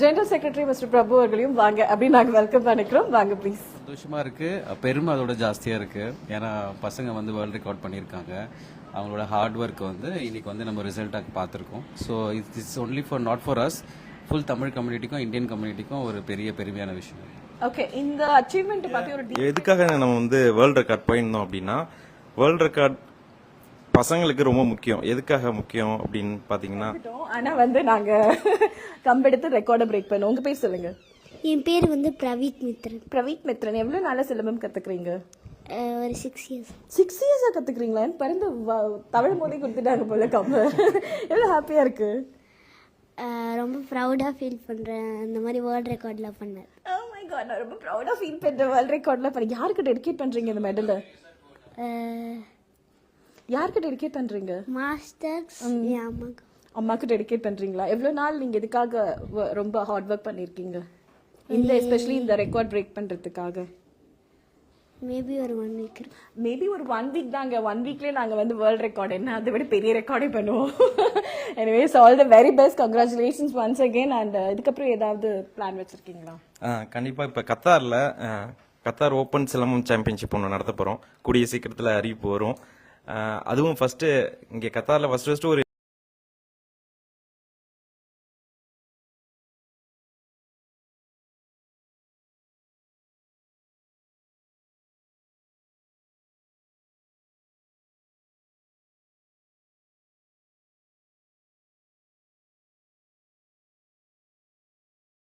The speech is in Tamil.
ஜெனரல் செக்ரட்டரி மிஸ்டர் பிரபு அவர்களையும் வாங்க. அப்படின்னு நாங்க வெல்கம் பண்ணிக்கிறோம் வாங்க ப்ளீஸ் சந்தோஷமா இருக்கு. பெருமை அதோட ஜாஸ்தியா இருக்கு. ஏன்னா பசங்க வந்து வேர்ல்ட் ரெக்கார்ட் பண்ணியிருக்காங்க. அவங்களோட ஹார்ட் ஒர்க் வந்து இன்னைக்கு வந்து நம்ம ரிசல்ட்டாக பார்த்துருக்கோம். So it's it's only for not for us full Tamil கம்யூனிட்டிக்கும் Indian கம்யூனிட்டிக்கும் ஒரு பெரிய பெருமையான விஷயம். ஓகே இந்த அச்சீவ்மெண்ட் பத்தி ஒரு எதுக்காக நம்ம வந்து வேர்ல்ட் ரெக்கார்ட் போயிருந்தோம் அப்படின்னா வேர்ல்ட் ரெக்கார்ட் பசங்களுக்கு ரொம்ப முக்கியம். எதுக்காக முக்கியம் அப்படின்னு பாத்தீங்கன்னா டீட்டெயில் ஆனா வந்து நாங்க கம்பெடுத்து ரெக்கார்டை பிரேக் பண்ணோம் உங்க பேர் சொல்லுங்க. என் பேர் வந்து பிரவீத் மித்ரன். பிரவீத் மித்ரன் எவ்வளவு நாளா சிலம்பம் கத்துக்கிறீங்க? அஹ் ஒரு சிக்ஸ் இயர்ஸ் சிக்ஸ் இயர்ஸா கத்துக்கிறீங்களா? எனக்கு பிறந்து வ- தவழும் போதே கொடுத்துட்டாங்க போல கம்ப எவ்வளவு ஹாப்பியா இருக்கு? ரொம்ப ப்ரௌடாக ஃபீல் பண்ணுறேன் இந்த மாதிரி வேர்ல்ட் ரெக்கார்டில் பண்ணேன். Oh my god நான் ரொம்ப ப்ரௌடா ஃபீல் பண்றேன். வேர்ல்ட் ரெக்கார்ட்ல பண்ணி யாருக்கு டெடிகேட் பண்றீங்க இந்த மெடல யாருக்கு டெடிகேட் பண்றீங்க? மாஸ்டர்ஸ் அம்மாக்கு. டெடிகேட் பண்றீங்களா? எவ்வளவு நாள் நீங்க இதுக்காக வ- ரொம்ப ஹார்ட் ஒர்க் பண்ணிருக்கீங்க? இந்த எஸ்பெஷலி இந்த ரெக்கார்ட் பிரேக் பண்றதுக்காக. மேபி ஒரு ஒன் வீக் மேபி ஒரு ஒன் வீக் தாங்க. ஒன் வீக்லயே நாங்க வந்து வேர்ல்ட் ரெக்கார்ட் என்ன அதை விட பெரிய ரெக்கார்டே பண்ணுவோம். Anyways all the very best congratulations once again and இதுக்கப்புறம் ஏதாவது பிளான் வச்சிருக்கீங்களா? ஆ, கண்டிப்பா. இப்ப கத்தார்ல கத்தார் ஓப்பன் சிலம்பம் சாம்பியன்ஷிப் ஒன்று நடத்த போறோம். கூடிய சீக்கிரத்துல அறிவிப்பு வரும். அதுவும் ஃபர்ஸ்ட் இங்க கத்தார்ல ஃபர்ஸ்ட் ஃபர்ஸ்ட் ஒரு